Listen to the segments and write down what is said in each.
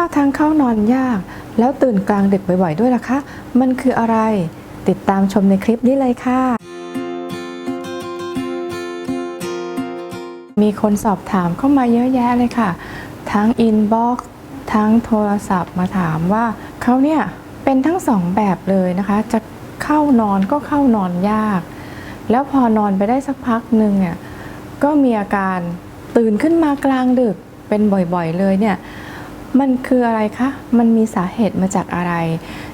ถ้าทั้งเข้านอนยาก แล้วตื่นกลางดึกบ่อยๆด้วยล่ะคะ มันคืออะไร ติดตามชมในคลิปนี้เลยค่ะ มีคนสอบถามเข้ามาเยอะแยะเลยค่ะ ทั้งอินบ็อกซ์ทั้งโทรศัพท์มาถามว่าเขาเนี่ยเป็นทั้งสองแบบเลยนะคะ จะเข้านอนก็เข้านอนยาก แล้วพอนอนไปได้สักพักหนึ่งเนี่ยก็มีอาการตื่นขึ้นมากลางดึกเป็นบ่อยๆเลยเนี่ย มันคืออะไรคะ มันมีสาเหตุมาจากอะไร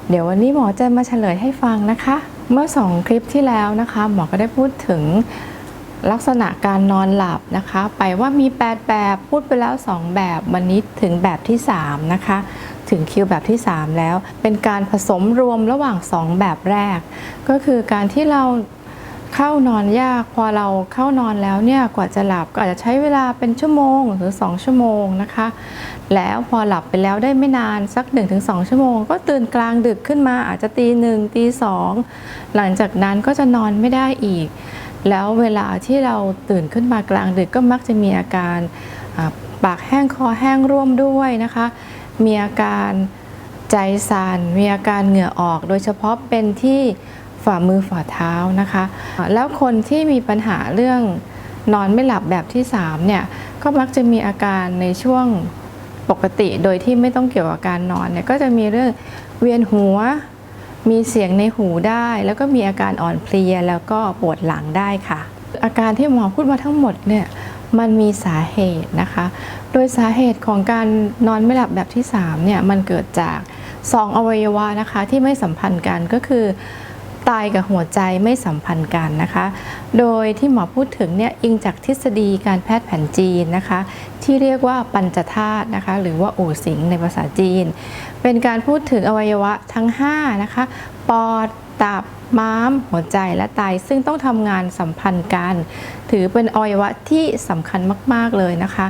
เดี๋ยววันนี้หมอจะมาเฉลยให้ฟังนะคะ เมื่อสองคลิปที่แล้วนะคะ หมอก็ได้พูดถึงลักษณะการนอนหลับนะคะ ไปว่ามี 8 แบบพูดไปแล้ว 2 แบบวันนี้ถึงแบบที่ 3 นะคะ ถึงคิวแบบที่ 3 แล้ว เป็นการผสมรวมระหว่าง 2 แบบแรก ก็คือการที่เรา เข้านอนยากพอเราเข้านอนแล้วเนี่ยกว่าจะหลับก็อาจจะใช้เวลาเป็นชั่วโมงหรือ 2 ชั่วโมงนะคะ แล้วพอหลับไปแล้วได้ไม่นานสัก 1-2 ชั่วโมง ก็ตื่นกลางดึกขึ้นมาอาจจะตีหนึ่งตีสองหลังจากนั้นก็จะนอนไม่ได้อีก แล้วเวลาที่เราตื่นขึ้นมากลางดึกก็มักจะมีอาการปากแห้งคอแห้งร่วมด้วยนะคะ มีอาการใจสั่นมีอาการเหงื่อออก โดยเฉพาะเป็นที่ ฝ่ามือฝ่าเท้านะคะ แล้วคนที่มีปัญหาเรื่องนอนไม่หลับแบบที่3เนี่ยก็มักจะมีอาการในช่วงปกติโดยที่ไม่ต้องเกี่ยวกับการนอนเนี่ยก็จะมีเรื่องเวียนหัว มีเสียงในหูได้ แล้วก็มีอาการอ่อนเพลียแล้วก็ปวดหลังได้ค่ะ อาการที่หมอพูดมาทั้งหมดเนี่ยมันมีสาเหตุนะคะ โดยสาเหตุของการนอนไม่หลับแบบที่3เนี่ยมันเกิดจาก 2 อวัยวะนะคะที่ไม่สัมพันธ์กันก็คือ ไตกับหัวใจไม่สัมพันธ์กันนะคะ โดยที่หมอพูดถึงเนี่ยอิงจากทฤษฎีการแพทย์แผนจีนนะคะ ที่เรียกว่าปัญจธาตุนะคะ หรือว่าอู่สิงในภาษาจีน เป็นการพูดถึงอวัยวะทั้ง5นะคะปอดตับม้าม หัวใจและไตซึ่งต้องทำงานสัมพันธ์กัน ถือเป็นอวัยวะที่สำคัญมาก ๆ เลยนะคะ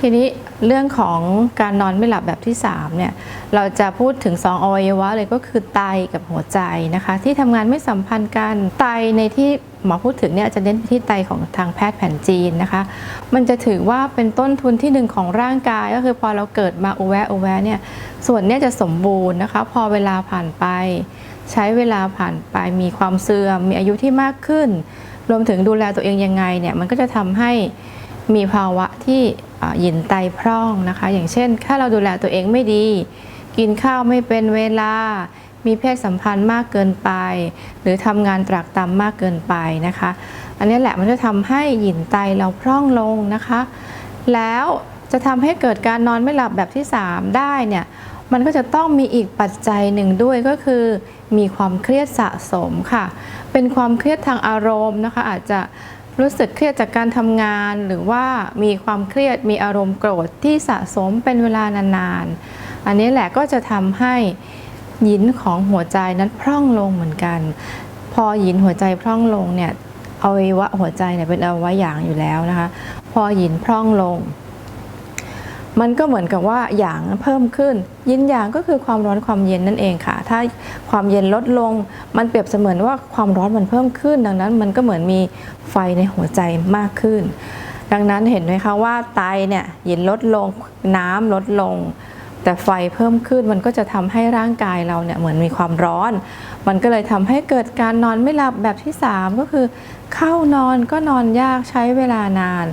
ทีนี้เรื่องของการนอนไม่หลับแบบที่3เนี่ยเราจะพูดถึง 2 อวัยวะเลยก็คือไตกับหัวใจนะคะ ที่ทำงานไม่สัมพันธ์กันไตในที่หมอพูดถึงเนี่ยจะเน้นไปที่ไตของทางแพทย์แผนจีนนะคะ มันจะถือว่าเป็นต้นทุนที่หนึ่งของร่างกาย ก็คือพอเราเกิดมาอุแวะอุแวะเนี่ยส่วนเนี้ยจะสมบูรณ์นะคะ พอเวลาผ่านไป ใช้เวลาผ่านไปมีความเสื่อมมีอายุที่มากขึ้น รวมถึงดูแลตัวเองยังไงเนี่ยมันก็จะทำให้มีภาวะที่ ยินไตพร่องนะคะ อย่างเช่น ถ้าเราดูแลตัวเองไม่ดี กินข้าวไม่เป็นเวลา มีเพศสัมพันธ์มากเกินไป หรือทำงานตรากตรำมากเกินไปนะคะ อันนี้แหละมันจะทำให้หยินไตเราพร่องลงนะคะ แล้วจะทำให้เกิดการนอนไม่หลับแบบที่ 3 ได้เนี่ยมันก็จะต้องมีอีกปัจจัยหนึ่งด้วยก็คือ มีความเครียดสะสมค่ะ เป็นความเครียดทางอารมณ์นะคะ อาจจะ รู้สึกเครียดจากการทำงาน หรือว่ามีความเครียดมีอารมณ์โกรธที่สะสมเป็นเวลานานๆ อันนี้แหละก็จะทำให้หยินของหัวใจนั้นพร่องลงเหมือนกัน พอหยินหัวใจพร่องลงเนี่ยอวัยวะหัวใจเนี่ยเป็นอวัยวะหยางอยู่แล้วนะคะ พอหยินพร่องลง มันก็เหมือนกับว่าหยางเพิ่มขึ้น ยินหยางก็คือความร้อนความเย็นนั่นเองค่ะ ถ้าความเย็นลดลง มันเปรียบเสมือนว่าความร้อนมันเพิ่มขึ้น ดังนั้นมันก็เหมือนมีไฟในหัวใจมากขึ้น ดังนั้นเห็นไหมคะว่าไตเนี่ยเย็นลดลงน้ำลดลง แต่ไฟเพิ่มขึ้นมันก็จะทำให้ร่างกายเราเนี่ยเหมือนมีความร้อน มันก็เลยทำให้เกิดการนอนไม่หลับแบบที่ 3 ก็คือ เข้านอนก็นอนยากใช้เวลานาน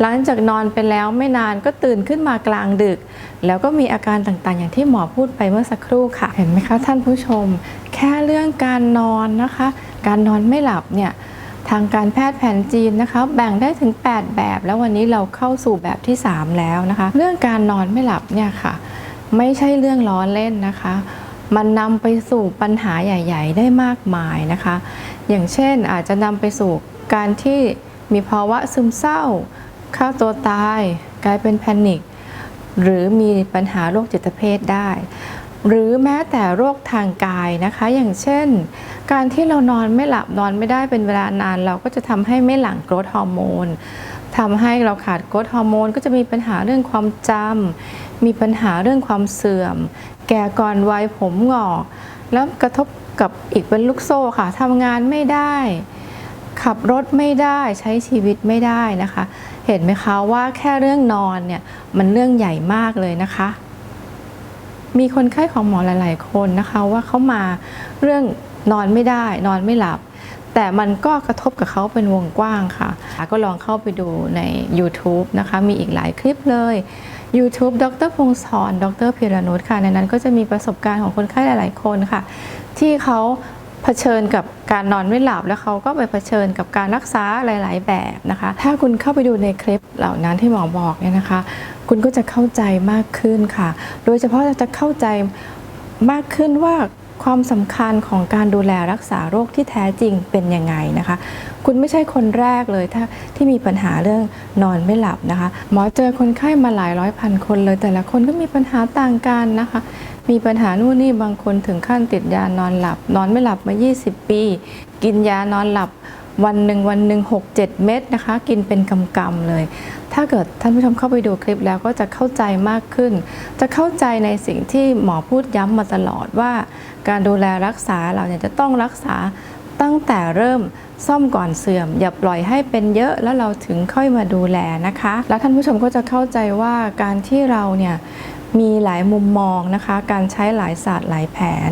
หลังจากนอนไปแล้วไม่นานก็ตื่นขึ้นมากลางดึก แล้วก็มีอาการต่างๆ อย่างที่หมอพูดไปเมื่อสักครู่ค่ะ เห็นไหมคะท่านผู้ชม แค่เรื่องการนอนนะคะ การนอนไม่หลับเนี่ยทางการแพทย์แผนจีนนะคะแบ่งได้ถึง 8 แบบ แล้ววันนี้เราเข้าสู่แบบที่ 3 แล้วนะคะ เรื่องการนอนไม่หลับเนี่ยค่ะ ไม่ใช่เรื่องล้อเล่นนะคะ มันนำไปสู่ปัญหาใหญ่ ๆ ได้มากมายนะคะ อย่างเช่นอาจจะนำไปสู่การที่มีภาวะซึมเศร้าฆ่าตัวตาย กลายเป็นแพนิคหรือมีปัญหาโรคจิตเภทได้ หรือแม้แต่โรคทางกายนะคะ อย่างเช่น การที่เรานอนไม่หลับนอนไม่ได้เป็นเวลานาน เราก็จะทำให้ไม่หลั่งโกรทฮอร์โมน ทำให้เราขาดโกรทฮอร์โมนก็จะมีปัญหาเรื่องความจำมีปัญหาเรื่องความเสื่อม แก่ก่อนวัยผมหงอก แล้วกระทบกับอีกเป็นลูกโซ่ค่ะทำงานไม่ได้ ขับรถไม่ได้ใช้ชีวิตไม่ได้นะคะ เห็นไหมคะว่าแค่เรื่องนอนเนี่ยมันเรื่องใหญ่มากเลยนะคะ มีคนไข้ของหมอหลาย ๆ คนนะคะว่าเขามาเรื่องนอนไม่ได้ นอนไม่หลับ แต่มันก็กระทบกับเขาเป็นวงกว้างค่ะ ก็ลองเข้าไปดูใน YouTube นะคะ มีอีกหลายคลิปเลย YouTube ดรพงศรดรพิรนุชค่ะ ในนั้นก็จะมีประสบการณ์ของคนไข้หลาย ๆ คนค่ะ ที่เขาเผชิญกับการนอนไม่หลับแล้วเขาก็ไปเผชิญกับการรักษาหลาย ๆ แบบนะคะ ถ้าคุณเข้าไปดูในคลิปเหล่านั้นที่หมอบอกเนี่ยนะคะ คุณก็จะเข้าใจมากขึ้นค่ะ โดยเฉพาะจะเข้าใจมากขึ้นว่า ความสำคัญของการดูแลรักษาโรคที่แท้จริงเป็นยังไงนะคะ คุณไม่ใช่คนแรกเลยถ้าที่มีปัญหาเรื่องนอนไม่หลับนะคะ หมอเจอคนไข้มาหลายร้อยพันคนเลย แต่ละคนก็มีปัญหาต่างกันนะคะ มีปัญหานู่นนี่บางคนถึงขั้นติดยานอนหลับ นอนไม่หลับมา 20 ปี กินยานอนหลับ วันหนึ่งวันหนึ่ง6 7 เม็ดนะคะ กินเป็นกำๆเลย ถ้าเกิดท่านผู้ชมเข้าไปดูคลิปแล้วก็จะเข้าใจมากขึ้น จะเข้าใจในสิ่งที่หมอพูดย้ำมาตลอดว่า การดูแลรักษาเราเนี่ยจะต้องรักษาตั้งแต่เริ่มซ่อมก่อนเสื่อม อย่าปล่อยให้เป็นเยอะแล้วเราถึงค่อยมาดูแลนะคะ แล้วท่านผู้ชมก็จะเข้าใจว่าการที่เราเนี่ยมีหลายมุมมองนะคะ การใช้หลายศาสตร์หลายแผน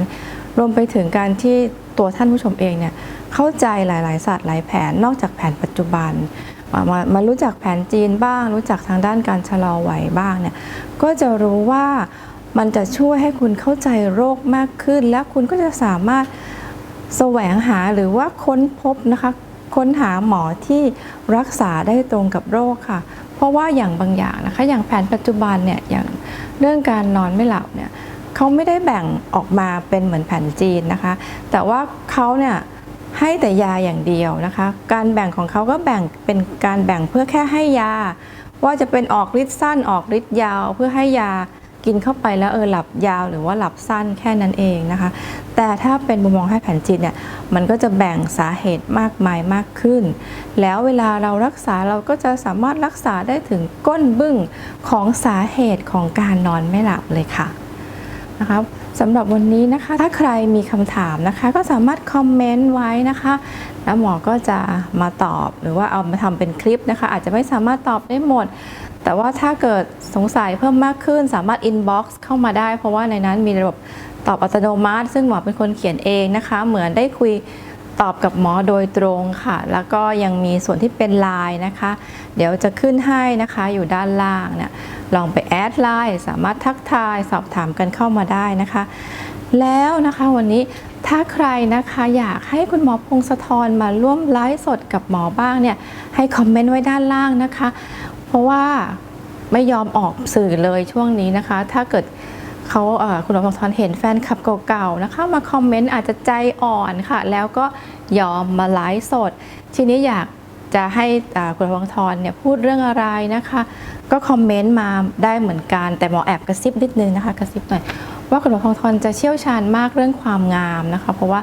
รวมไปถึงการที่ ตัวท่านผู้ชมเองเนี่ยเข้าใจหลาย ๆ ศาสตร์หลายแผนนอกจากแผนปัจจุบันมามามารู้จักแผนจีนบ้าง รู้จักทางด้านการชะลอวัยบ้างเนี่ยก็จะรู้ว่ามันจะช่วยให้คุณเข้าใจโรคมากขึ้น และคุณก็จะสามารถแสวงหาหรือว่าค้นพบนะคะค้นหาหมอที่รักษาได้ตรงกับโรคค่ะ เพราะว่าอย่างบางอย่างนะคะ อย่างแผนปัจจุบันเนี่ยอย่างเรื่องการนอนไม่หลับเนี่ย เขาไม่ได้แบ่งออกมาเป็นเหมือนแผนจีนนะคะ แต่ว่าเขาเนี่ยให้แต่ยาอย่างเดียวนะคะ การแบ่งของเขาก็แบ่งเป็นการแบ่งเพื่อแค่ให้ยา ว่าจะเป็นออกฤทธิ์สั้นออกฤทธิ์ยาว เพื่อให้ยากินเข้าไปแล้วเออหลับยาวหรือว่าหลับสั้นแค่นั้นเองนะคะ แต่ถ้าเป็นมุมมองให้แผนจีนเนี่ยมันก็จะแบ่งสาเหตุมากมายมากขึ้น แล้วเวลาเรารักษาเราก็จะสามารถรักษาได้ถึงก้นบึ้งของสาเหตุของการนอนไม่หลับเลยค่ะ นะคะสำหรับวันนี้นะคะ ถ้าใครมีคำถามนะคะ ก็สามารถคอมเมนต์ไว้นะคะ แล้วหมอก็จะมาตอบหรือว่าเอามาทำเป็นคลิปนะคะ อาจจะไม่สามารถตอบได้หมด แต่ว่าถ้าเกิดสงสัยเพิ่มมากขึ้น สามารถ inbox เข้ามาได้ เพราะว่าในนั้นมีระบบตอบอัตโนมัติ ซึ่งหมอเป็นคนเขียนเองนะคะ เหมือนได้คุยตอบกับหมอโดยตรงค่ะ แล้วก็ยังมีส่วนที่เป็นไลน์นะคะ เดี๋ยวจะขึ้นให้นะคะอยู่ด้านล่างเนี่ย ลองไปแอดไลน์สามารถทักทายสอบถามกันเข้ามาได้นะคะ แล้วนะคะวันนี้ถ้าใครนะคะอยากให้คุณหมอพงศธรมาร่วมไลฟ์สดกับหมอบ้างเนี่ยให้คอมเมนต์ไว้ด้านล่างนะคะ เพราะว่าไม่ยอมออกสื่อเลยช่วงนี้นะคะ ถ้าเกิดเขาคุณหมอพงศธรเห็นแฟนคลับเก่าๆนะคะ มาคอมเมนต์อาจจะใจอ่อนค่ะ แล้วก็ยอมมาไลฟ์สด ทีนี้อยาก จะให้คุณหมอพงศธรเนี่ยพูดเรื่องอะไรนะคะ ก็คอมเมนต์มาได้เหมือนกัน แต่หมอแอบกระซิบนิดนึงนะคะกระซิบหน่อยว่าคุณหมอพงศธรจะเชี่ยวชาญมากเรื่องความงามนะคะ เพราะว่า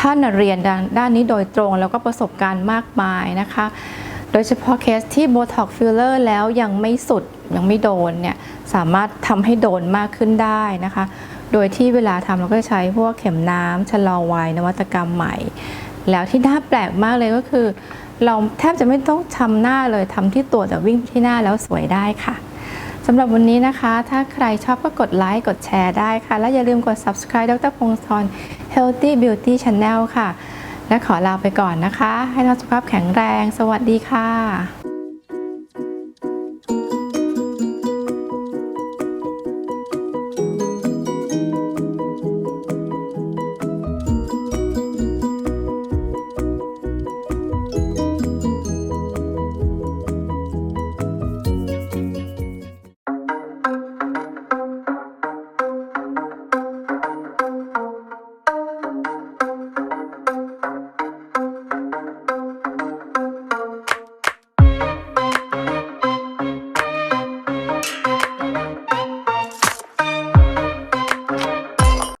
ท่านเรียนด้านด้านนี้โดยตรงแล้วก็ประสบการณ์มากมายนะคะ โดยเฉพาะเคสที่โบท็อกฟิลเลอร์แล้วยังไม่สุดยังไม่โดนเนี่ยสามารถทำให้โดนมากขึ้นได้นะคะ โดยที่เวลาทำเราก็ใช้พวกเข็มน้ำชะลอวัยนวัตกรรมใหม่ แล้วที่น่าแปลกมากเลยก็คือ เราแทบจะไม่ต้องทำหน้าเลยทำที่ตัวแต่วิ่งที่หน้าแล้วสวยได้ค่ะสำหรับวันนี้นะคะ ถ้าใครชอบก็กดไลค์กดแชร์ได้ค่ะ และอย่าลืมกด subscribe ดรพงศธร Healthy Beauty Channel ค่ะ และขอลาไปก่อนนะคะ ให้ท่าสุขภาพแข็งแรง สวัสดีค่ะ